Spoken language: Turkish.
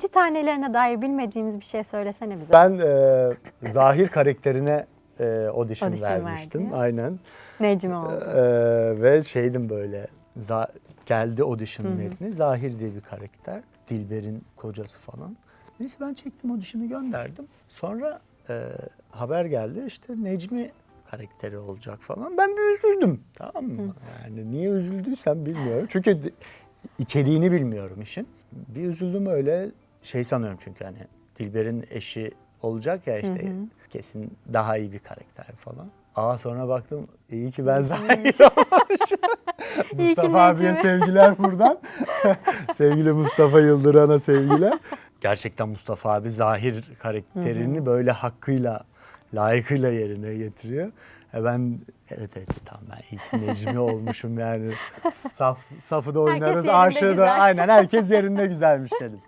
İnci tanelerine dair bilmediğimiz bir şey söylesene bize. Ben e, Zahir karakterine e, audition, Audition vermiştim. verdi. Aynen. Necmi oldu. E, ve şeydim böyle za- geldi audition metni. Zahir diye bir karakter. Dilber'in kocası falan. Neyse ben çektim audition'ı gönderdim. Sonra e, haber geldi işte Necmi karakteri olacak falan. Ben bir üzüldüm. Tamam mı? Yani niye üzüldüysem bilmiyorum. Çünkü içeriğini bilmiyorum işin. Bir üzüldüm öyle şey sanıyorum çünkü hani Dilber'in eşi olacak ya işte kesin daha iyi bir karakter falan. Aa sonra baktım iyi ki ben Zahir olmuşum. Mustafa abiye sevgiler buradan. Sevgili Mustafa Yıldıran'a sevgiler. Gerçekten Mustafa abi Zahir karakterini böyle hakkıyla, layıkıyla yerine getiriyor. E ben evet evet tamam ben ki Necmi olmuşum yani. Saf, safı da oynarız, aşığı da aynen herkes yerinde güzelmiş dedim.